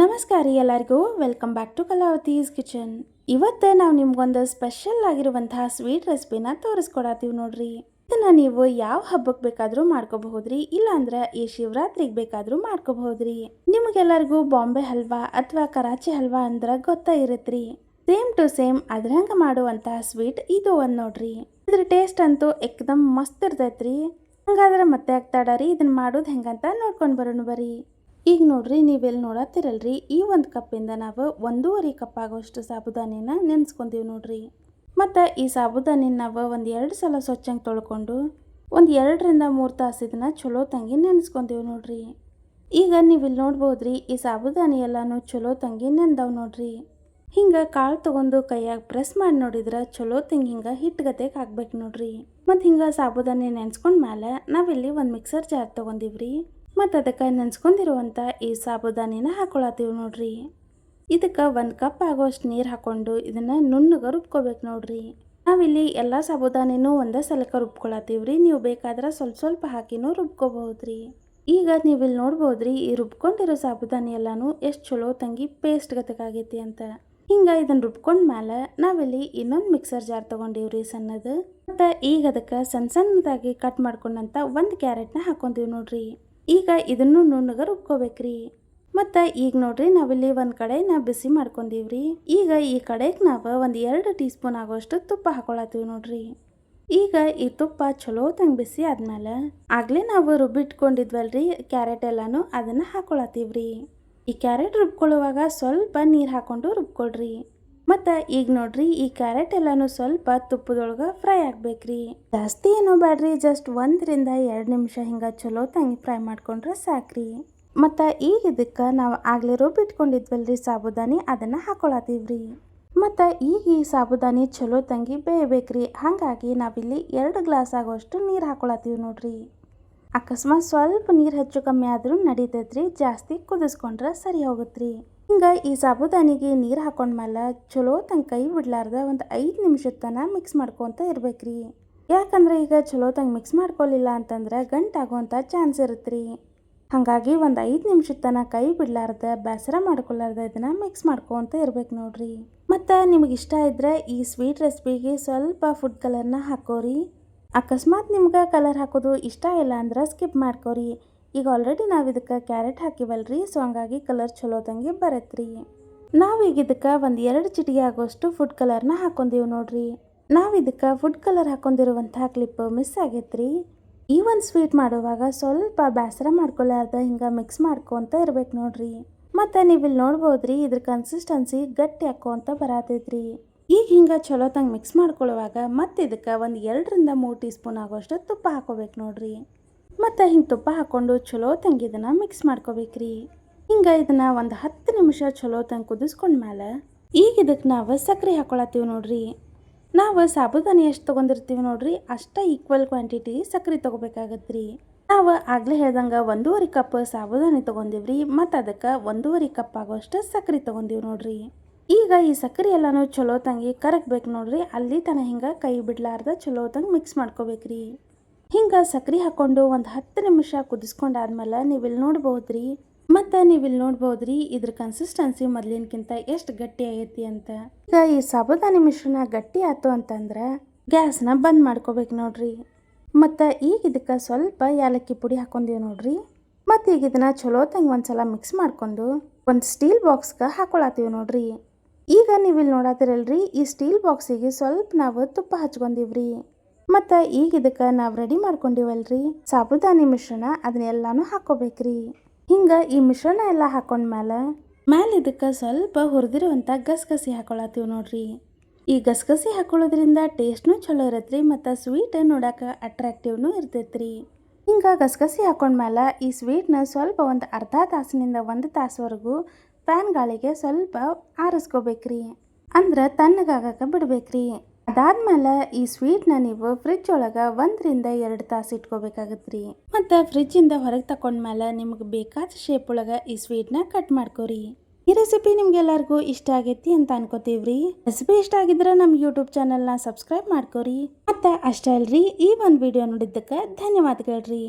ನಮಸ್ಕಾರ ರೀ ಎಲ್ಲರಿಗೂ. Welcome back to Kalavati's kitchen ಇವತ್ತು ನಾವು ನಿಮ್ಗೊಂದು ಸ್ಪೆಷಲ್ ಆಗಿರುವಂತಹ ಸ್ವೀಟ್ ರೆಸಿಪಿನ ತೋರಿಸ್ಕೊಡತ್ತೀವಿ ನೋಡ್ರಿ. ಇದನ್ನ ನೀವು ಯಾವ ಹಬ್ಬಕ್ಕೆ ಬೇಕಾದರೂ ಮಾಡ್ಕೋಬಹುದ್ರಿ, ಇಲ್ಲಾಂದ್ರೆ ಈ ಶಿವರಾತ್ರಿಗೆ ಬೇಕಾದರೂ ಮಾಡ್ಕೋಬಹುದ್ರಿ. ನಿಮಗೆಲ್ಲರಿಗೂ ಬಾಂಬೆ ಹಲ್ವಾ ಅಥವಾ ಕರಾಚಿ ಹಲ್ವಾ ಅಂದ್ರೆ ಗೊತ್ತಾ ಇರತ್ರಿ. ಸೇಮ್ ಟು ಸೇಮ್ ಅದ್ರಂಗ ಮಾಡುವಂತಹ ಸ್ವೀಟ್ ಇದು ಒಂದು ನೋಡ್ರಿ. ಇದ್ರ ಟೇಸ್ಟ್ ಅಂತೂ ಎಕ್ದಮ್ ಮಸ್ತ್ ಇರ್ತೈತ್ರಿ. ಹಂಗಾದ್ರೆ ಮತ್ತೆ ಆಗ್ತಾಡರಿ ಇದನ್ನ ಮಾಡೋದು ಹೆಂಗಂತ ನೋಡ್ಕೊಂಡು ಬರೋಣ ಬರ್ರಿ. ಈಗ ನೋಡ್ರಿ ನೀವೆಲ್ಲಿ ನೋಡತ್ತಿರಲ್ರಿ ಈ ಒಂದು ಕಪ್ಪಿಂದ ನಾವು ಒಂದೂವರೆ ಕಪ್ ಆಗೋಷ್ಟು ಸಾಬುದಾನಿನ ನೆನೆಸ್ಕೊಂತೀವಿ ನೋಡ್ರಿ. ಮತ್ತು ಈ ಸಾಬುದಾನಿನ ನಾವು ಒಂದು ಎರಡು ಸಲ ಸ್ವಚ್ಛಂಗೆ ತೊಳ್ಕೊಂಡು, ಒಂದು ಎರಡರಿಂದ ಮೂರು ತಾಸು ಇದನ್ನ ಚಲೋ ತಂಗಿ ನೆನೆಸ್ಕೊಂತೀವಿ ನೋಡ್ರಿ. ಈಗ ನೀವಿಲ್ಲಿ ನೋಡ್ಬೋದ್ರಿ, ಈ ಸಾಬುದಾನಿ ಎಲ್ಲಾನು ಚಲೋ ತಂಗಿ ನೆಂದವ್ ನೋಡ್ರಿ. ಹಿಂಗೆ ಕಾಳು ತಗೊಂಡು ಕೈಯಾಗ ಪ್ರೆಸ್ ಮಾಡಿ ನೋಡಿದ್ರೆ ಚಲೋ ತಂಗಿ ಹಿಂಗೆ ಹಿಟ್ಟುಗತೆಗೆ ಹಾಕ್ಬೇಕು ನೋಡ್ರಿ. ಮತ್ತು ಹಿಂಗೆ ಸಾಬುದಾನಿ ನೆನ್ಸ್ಕೊಂಡ್ಮೇಲೆ ನಾವಿಲ್ಲಿ ಒಂದು ಮಿಕ್ಸರ್ ಜಾರ್ ತೊಗೊಂಡಿವ್ರಿ ಮತ್ತು ಅದಕ್ಕೆ ನೆನೆಸ್ಕೊಂಡಿರುವಂಥ ಈ ಸಾಬುದಾನಿನ ಹಾಕೊಳತ್ತೀವಿ ನೋಡ್ರಿ. ಇದಕ್ಕೆ ಒಂದು ಕಪ್ ಆಗೋಷ್ಟು ನೀರು ಹಾಕೊಂಡು ಇದನ್ನು ನುಣ್ಣಗೆ ರುಬ್ಕೋಬೇಕು ನೋಡ್ರಿ. ನಾವಿಲ್ಲಿ ಎಲ್ಲ ಸಾಬುದಾನಿನೂ ಒಂದೇ ಸಲಕ್ಕೆ ರುಬ್ಕೊಳತ್ತೀವ್ರಿ. ನೀವು ಬೇಕಾದ್ರೆ ಸ್ವಲ್ಪ ಸ್ವಲ್ಪ ಹಾಕಿನೂ ರುಬ್ಕೋಬಹುದ್ರಿ. ಈಗ ನೀವು ಇಲ್ಲಿ ನೋಡ್ಬೋದ್ರಿ, ಈ ರುಬ್ಕೊಂಡಿರೋ ಸಾಬುದಾನಿ ಎಲ್ಲಾನು ಎಷ್ಟು ಚಲೋ ತಂಗಿ ಪೇಸ್ಟ್ ಗತಕಾಗೈತಿ ಅಂತ. ಹಿಂಗೆ ಇದನ್ನು ರುಬ್ಕೊಂಡ ಮೇಲೆ ನಾವಿಲ್ಲಿ ಇನ್ನೊಂದು ಮಿಕ್ಸರ್ ಜಾರ್ ತೊಗೊಂಡಿವ್ರಿ ಸಣ್ಣದು. ಮತ್ತು ಈಗ ಅದಕ್ಕೆ ಸಣ್ಣ ಸಣ್ಣದಾಗಿ ಕಟ್ ಮಾಡ್ಕೊಂಡಂತ ಒಂದು ಕ್ಯಾರೆಟ್ನ ಹಾಕೊಂತೀವಿ ನೋಡ್ರಿ. ಈಗ ಇದನ್ನು ನುಣ್ಣಗೆ ರುಬ್ಕೋಬೇಕ್ರಿ. ಮತ್ತು ಈಗ ನೋಡ್ರಿ ನಾವಿಲ್ಲಿ ಒಂದು ಕಡೆನ ಬಿಸಿ ಮಾಡ್ಕೊಂಡೀವ್ರಿ. ಈಗ ಈ ಕಡೆಗೆ ನಾವು ಒಂದು ಎರಡು ಟೀ ಸ್ಪೂನ್ ಆಗೋಷ್ಟು ತುಪ್ಪ ಹಾಕೊಳತ್ತೀವಿ ನೋಡ್ರಿ. ಈಗ ಈ ತುಪ್ಪ ಚಲೋ ತಂಗ ಬಿಸಿ ಆದ್ಮೇಲೆ ಆಗಲೇ ನಾವು ರುಬ್ಬಿಟ್ಕೊಂಡಿದ್ವಲ್ರಿ ಕ್ಯಾರೆಟ್ ಎಲ್ಲಾನು ಅದನ್ನು ಹಾಕೊಳತ್ತೀವ್ರಿ. ಈ ಕ್ಯಾರೆಟ್ ರುಬ್ಕೊಳ್ಳುವಾಗ ಸ್ವಲ್ಪ ನೀರು ಹಾಕೊಂಡು ರುಬ್ಕೊಳ್ರಿ. ಮತ್ತು ಈಗ ನೋಡ್ರಿ ಈ ಕ್ಯಾರೆಟ್ ಎಲ್ಲಾನು ಸ್ವಲ್ಪ ತುಪ್ಪದೊಳಗೆ ಫ್ರೈ ಆಗ್ಬೇಕ್ರಿ. ಜಾಸ್ತಿ ಏನೋ ಬ್ಯಾಡ್ರಿ ಜಸ್ಟ್ ಒಂದರಿಂದ ಎರಡು ನಿಮಿಷ ಹಿಂಗೆ ಚಲೋ ತಂಗಿ ಫ್ರೈ ಮಾಡ್ಕೊಂಡ್ರೆ ಸಾಕ್ರಿ. ಮತ್ತು ಈಗ ಇದಕ್ಕೆ ನಾವು ಆಗಲೇ ರುಬ್ಬಿಟ್ಕೊಂಡಿದ್ವಲ್ರಿ ಸಾಬುದಾನಿ, ಅದನ್ನು ಹಾಕೊಳತ್ತೀವ್ರಿ. ಮತ್ತು ಈಗ ಈ ಸಾಬುದಾನಿ ಚಲೋ ತಂಗಿ ಬೇಯಬೇಕ್ರಿ, ಹಾಗಾಗಿ ನಾವಿಲ್ಲಿ ಎರಡು ಗ್ಲಾಸ್ ಆಗೋಷ್ಟು ನೀರು ಹಾಕೊಳತ್ತೀವಿ ನೋಡ್ರಿ. ಅಕಸ್ಮಾತ್ ಸ್ವಲ್ಪ ನೀರು ಹೆಚ್ಚು ಕಮ್ಮಿ ಆದರೂ ನಡೀತೈತ್ರಿ, ಜಾಸ್ತಿ ಕುದಿಸ್ಕೊಂಡ್ರೆ ಸರಿ ಹೋಗುತ್ತ್ರಿ ಹಿಂಗೆ ಈ ಸಾಬುದಾನಿಗೆ ನೀರು ಹಾಕೊಂಡ್ಮೇಲೆ ಚಲೋ ತಂಗ ಕೈ ಬಿಡ್ಲಾರ್ದ ಒಂದು ಐದು ನಿಮಿಷದ ತನಕ ಮಿಕ್ಸ್ ಮಾಡ್ಕೊತ ಇರ್ಬೇಕ್ರಿ. ಯಾಕಂದ್ರೆ ಈಗ ಚಲೋ ತಂಗ ಮಿಕ್ಸ್ ಮಾಡ್ಕೊಳ್ಳಿಲ್ಲ ಅಂತಂದ್ರೆ ಗಂಟಾಗುವಂಥ ಚಾನ್ಸ್ ಇರುತ್ತೆ ಹಾಗಾಗಿ ಒಂದು ಐದು ನಿಮಿಷದ ತನಕ ಕೈ ಬಿಡ್ಲಾರ್ದ ಬೇಸರ ಮಾಡ್ಕೊಲಾರ್ದ ಇದನ್ನ ಮಿಕ್ಸ್ ಮಾಡ್ಕೊತ ಇರ್ಬೇಕು ನೋಡ್ರಿ. ಮತ್ತು ನಿಮಗೆ ಇಷ್ಟ ಇದ್ದರೆ ಈ ಸ್ವೀಟ್ ರೆಸಿಪಿಗೆ ಸ್ವಲ್ಪ ಫುಡ್ ಕಲರ್ನ ಹಾಕೋರಿ. ಅಕಸ್ಮಾತ್ ನಿಮ್ಗೆ ಕಲರ್ ಹಾಕೋದು ಇಷ್ಟ ಇಲ್ಲ ಅಂದ್ರೆ ಸ್ಕಿಪ್ ಮಾಡ್ಕೋರಿ. ಈಗ ಆಲ್ರೆಡಿ ನಾವು ಇದಕ್ಕೆ ಕ್ಯಾರೆಟ್ ಹಾಕಿವಲ್ರಿ ಸೊ ಹಂಗಾಗಿ ಕಲರ್ ಚಲೋ ತಂಗಿ ಬರತ್ರಿ. ನಾವೀಗ ಇದಕ್ಕೆ ಒಂದು ಎರಡು ಚಿಟಿಗೆ ಆಗೋಷ್ಟು ಫುಡ್ ಕಲರ್ನ ಹಾಕೊಂಡೀವಿ ನೋಡ್ರಿ. ನಾವು ಇದಕ್ಕೆ ಫುಡ್ ಕಲರ್ ಹಾಕೊಂಡಿರುವಂತಹ ಕ್ಲಿಪ್ ಮಿಸ್ ಆಗೈತ್ರಿ. ಈ ಒಂದು ಸ್ವೀಟ್ ಮಾಡುವಾಗ ಸ್ವಲ್ಪ ಬೇಸರ ಮಾಡ್ಕೊಳ್ಳಾರ್ದ ಹಿಂಗೆ ಮಿಕ್ಸ್ ಮಾಡ್ಕೊಂತ ಇರ್ಬೇಕು ನೋಡ್ರಿ. ಮತ್ತು ನೀವು ಇಲ್ಲಿ ನೋಡ್ಬೋದ್ರಿ, ಇದ್ರ ಕನ್ಸಿಸ್ಟೆನ್ಸಿ ಗಟ್ಟಿ ಹಾಕೋಂತ ಬರತೈತ್ರಿ. ಈಗ ಹಿಂಗೆ ಚಲೋ ತಂಗ ಮಿಕ್ಸ್ ಮಾಡ್ಕೊಳ್ಳುವಾಗ ಮತ್ತೆ ಇದಕ್ಕೆ ಒಂದು ಎರಡರಿಂದ ಮೂರು ಟೀ ಸ್ಪೂನ್ ಆಗೋಷ್ಟು ತುಪ್ಪ ಹಾಕೋಬೇಕು ನೋಡ್ರಿ. ಮತ್ತು ಹಿಂಗೆ ತುಪ್ಪ ಹಾಕ್ಕೊಂಡು ಚಲೋ ತಂಗಿ ಇದನ್ನು ಮಿಕ್ಸ್ ಮಾಡ್ಕೋಬೇಕ್ರಿ. ಹಿಂಗೆ ಇದನ್ನು ಒಂದು ಹತ್ತು ನಿಮಿಷ ಚಲೋ ತಂಗ ಕುದಿಸ್ಕೊಂಡ್ಮೇಲೆ ಈಗ ಇದಕ್ಕೆ ನಾವು ಸಕ್ಕರೆ ಹಾಕೊಳತ್ತೀವಿ ನೋಡ್ರಿ. ನಾವು ಸಾಬುದಾನಿ ಎಷ್ಟು ತೊಗೊಂಡಿರ್ತೀವಿ ನೋಡ್ರಿ, ಅಷ್ಟ ಈಕ್ವಲ್ ಕ್ವಾಂಟಿಟಿ ಸಕ್ಕರೆ ತೊಗೋಬೇಕಾಗತ್ತೆ ರೀ ನಾವು ಆಗಲೇ ಹೇಳ್ದಂಗೆ ಒಂದೂವರೆ ಕಪ್ ಸಾಬುದಾನಿ ತೊಗೊಂಡಿವ್ರಿ, ಮತ್ತು ಅದಕ್ಕೆ ಒಂದೂವರೆ ಕಪ್ ಆಗೋಷ್ಟು ಸಕ್ಕರೆ ತೊಗೊಂಡಿವಿ ನೋಡ್ರಿ. ಈಗ ಈ ಸಕ್ಕರೆ ಎಲ್ಲನೂ ಚಲೋ ತಂಗಿ ಕರಗ್ಬೇಕು ನೋಡ್ರಿ, ಅಲ್ಲಿ ತನ ಹಿಂಗೆ ಕೈ ಬಿಡ್ಲಾರ್ದ ಚಲೋ ತಂಗ ಮಿಕ್ಸ್ ಮಾಡ್ಕೋಬೇಕ್ರಿ. ಹಿಂಗೆ ಸಕ್ರೆ ಹಾಕ್ಕೊಂಡು ಒಂದು ಹತ್ತು ನಿಮಿಷ ಕುದಿಸ್ಕೊಂಡಾದ್ಮೇಲೆ ನೀವು ಇಲ್ಲಿ ನೋಡ್ಬೋದ್ರಿ ಮತ್ತು ನೀವಿಲ್ಲಿ ಇಲ್ಲಿ ನೋಡ್ಬೋದ್ರಿ ಇದ್ರ ಕನ್ಸಿಸ್ಟೆನ್ಸಿ ಮೊದಲಿನಕ್ಕಿಂತ ಎಷ್ಟು ಗಟ್ಟಿ ಆಗೈತಿ ಅಂತ. ಈಗ ಈ ಸಾಬುದಾನಿ ಮಿಶ್ರಣ ಗಟ್ಟಿ ಆಯ್ತು ಅಂತಂದ್ರೆ ಗ್ಯಾಸ್ನ ಬಂದ್ ಮಾಡ್ಕೋಬೇಕು ನೋಡ್ರಿ. ಮತ್ತು ಈಗ ಇದಕ್ಕೆ ಸ್ವಲ್ಪ ಯಾಲಕ್ಕಿ ಪುಡಿ ಹಾಕೊಂಡೀವಿ ನೋಡ್ರಿ. ಮತ್ತು ಈಗ ಇದನ್ನ ಚಲೋ ತಂಗ ಒಂದ್ಸಲ ಮಿಕ್ಸ್ ಮಾಡ್ಕೊಂಡು ಒಂದು ಸ್ಟೀಲ್ ಬಾಕ್ಸ್ಗೆ ಹಾಕೊಳತ್ತೀವಿ ನೋಡ್ರಿ. ಈಗ ನೀವಿಲ್ಲಿ ನೋಡತ್ತಿರಲ್ರಿ ಈ ಸ್ಟೀಲ್ ಬಾಕ್ಸಿಗೆ ಸ್ವಲ್ಪ ನಾವು ತುಪ್ಪ ಹಚ್ಕೊಂಡಿವ್ರಿ. ಮತ್ತು ಈಗ ಇದಕ್ಕೆ ನಾವು ರೆಡಿ ಮಾಡ್ಕೊಂಡಿವಲ್ರಿ. ಸಾಬುದಾನಿ ಮಿಶ್ರಣ ಅದನ್ನೆಲ್ಲಾನು ಹಾಕೋಬೇಕ್ರಿ. ಹಿಂಗೆ ಈ ಮಿಶ್ರಣ ಎಲ್ಲ ಹಾಕೊಂಡ್ಮೇಲೆ ಮ್ಯಾಲ ಇದಕ್ಕೆ ಸ್ವಲ್ಪ ಹುರಿದಿರುವಂತ ಗಸಗಸಿ ಹಾಕೊಳತ್ತೀವಿ ನೋಡ್ರಿ. ಈ ಗಸಗಸಿ ಹಾಕೊಳ್ಳೋದ್ರಿಂದ ಟೇಸ್ಟ್ನು ಚಲೋ ಇರತ್ರಿ ಮತ್ತು ಸ್ವೀಟ್ ನೋಡಕ್ಕೆ ಅಟ್ರಾಕ್ಟಿವ್ನು ಇರ್ತೈತ್ರಿ. ಹಿಂಗೆ ಗಸಗಸಿ ಹಾಕೊಂಡ್ಮೇಲೆ ಈ ಸ್ವೀಟ್ನ ಸ್ವಲ್ಪ ಒಂದು ಅರ್ಧ ತಾಸಿನಿಂದ ಒಂದು ತಾಸವರೆಗೂ ಫ್ಯಾನ್ ಗಾಳಿಗೆ ಸ್ವಲ್ಪ ಆರಿಸ್ಕೋಬೇಕ್ರಿ. ಅಂದ್ರೆ ತಣ್ಣಗಾಗಕ್ಕೆ ಬಿಡ್ಬೇಕ್ರಿ. ಅದಾದ್ಮೇಲೆ ಈ ಸ್ವೀಟ್ನ ನೀವು ಫ್ರಿಜ್ ಒಳಗೆ ಒಂದರಿಂದ ಎರಡು ತಾಸು ಇಟ್ಕೋಬೇಕಾಗತ್ರಿ. ಮತ್ತು ಫ್ರಿಜ್ಜಿಂದ ಹೊರಗೆ ತಕೊಂಡ್ಮೇಲೆ ನಿಮ್ಗೆ ಬೇಕಾದ ಶೇಪ್ ಒಳಗೆ ಈ ಸ್ವೀಟ್ನ ಕಟ್ ಮಾಡ್ಕೋರಿ. ಈ ರೆಸಿಪಿ ನಿಮ್ಗೆಲ್ಲರಿಗೂ ಇಷ್ಟ ಆಗೈತಿ ಅಂತ ಅನ್ಕೋತೀವ್ರಿ. ರೆಸಿಪಿ ಇಷ್ಟ ಆಗಿದ್ರೆ ನಮ್ಮ ಯೂಟ್ಯೂಬ್ ಚಾನಲ್ನ ಸಬ್ಸ್ಕ್ರೈಬ್ ಮಾಡ್ಕೋರಿ. ಮತ್ತು ಅಷ್ಟೇ ಅಲ್ರಿ ಈ ಒಂದು ವಿಡಿಯೋ ನೋಡಿದ್ದಕ್ಕೆ ಧನ್ಯವಾದಗಳ್ರಿ.